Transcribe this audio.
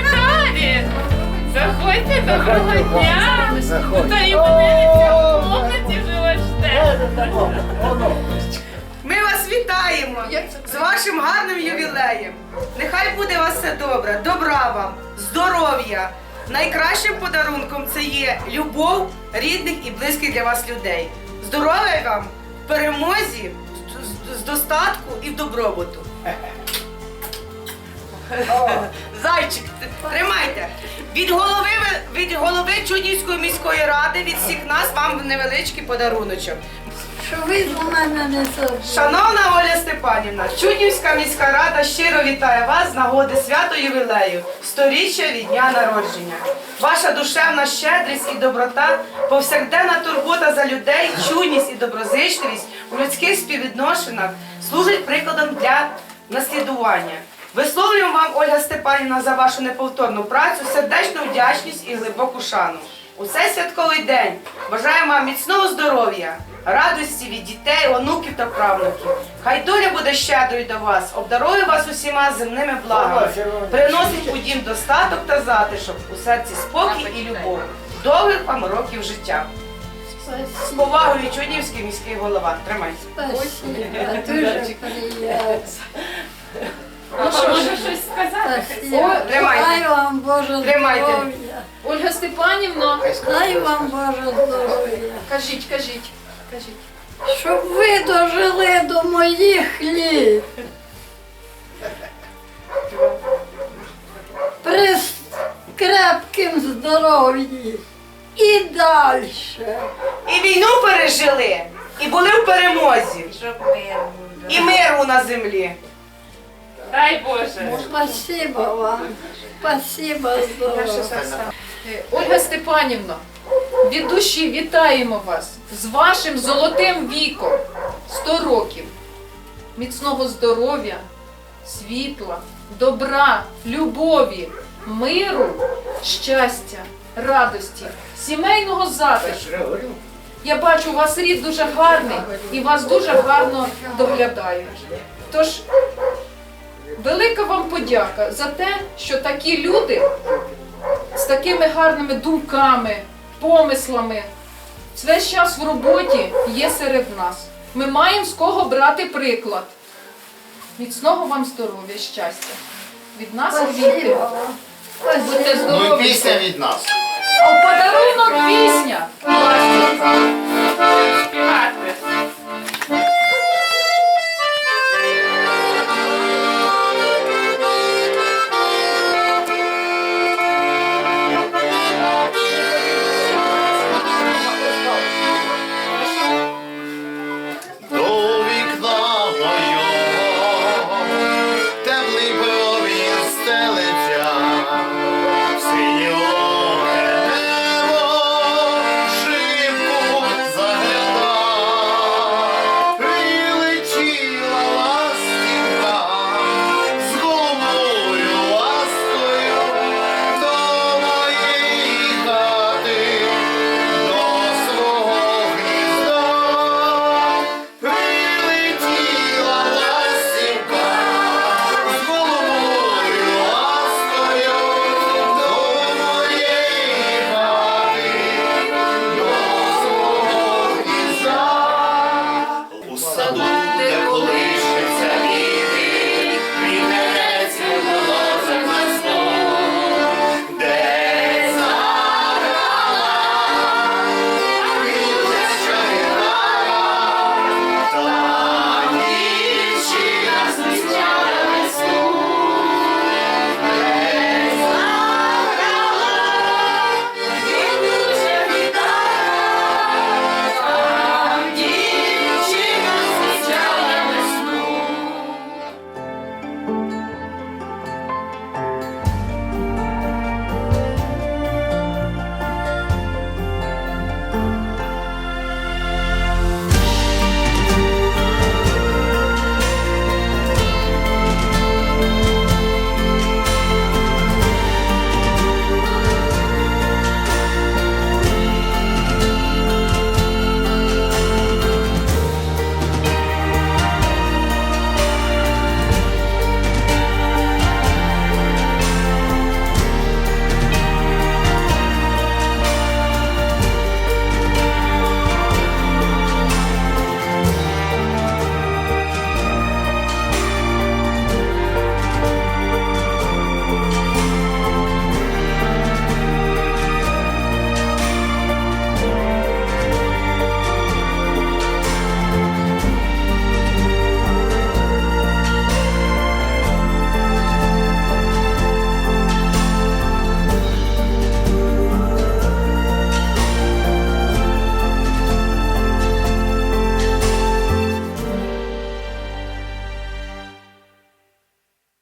Заходьте Заходьте доброго дня! Та і в комнаті живете. Ми вас вітаємо з вашим гарним ювілеєм. Нехай буде вас все добре, добра вам, здоров'я. Найкращим подарунком це є любов рідних і близьких для вас людей. Здоров'я вам, перемозі, з достатку і в добробуту. Зайчик, тримайте. Від голови ви- від голови Чуднівської міської ради, від всіх нас вам невеличкий подаруночок. Що ви з мене не забули. Шановна Оля Степанівна, Чуднівська міська рада щиро вітає вас з нагоди свято ювілею, сторіччя від дня народження. Ваша душевна щедрість і доброта, повсякденна турбота за людей, чуйність і доброзичливість у людських співвідношеннях служить прикладом для наслідування. Висловлюємо вам, Ольга Степанівна, за вашу неповторну працю, сердечну вдячність і глибоку шану. У цей святковий день бажаємо вам міцного здоров'я, радості від дітей, онуків та правнуків. Хай доля буде щедрою до вас, обдарує вас усіма земними благами, приносить у дім достаток та затишок, у серці спокій і любов. Довгих вам років життя. З повагою Чуднівський міський голова. Спасибо. Дуже приємно. А що, може щось сказати? Тримайте. Дай вам Боже Тримайте. здоров'я. Ольга Степанівна, Дай вам Боже здоров'я. кажіть, кажіть, кажіть. Щоб ви дожили до моїх літ. При с- крепким здоров'ї. І далі. І війну пережили, і були в перемозі, і миру на землі. Дай Боже. Спасибо вам. Спасибо. Е, Ольга Степанівна, від душі вітаємо вас з вашим золотим віком 100 років. Міцного здоров'я, світла, добра, любові, миру, щастя, радості, сімейного затишку. Я бачу, у вас рід дуже гарний і вас дуже гарно доглядають. Тож, Велика вам подяка за те, що такі люди з такими гарними думками, помислами весь час в роботі є серед нас. Ми маємо з кого брати приклад. Міцного вам здоров'я, щастя. Від нас віти. Будьте. Ну і пісня від нас. А в подарунок пісня.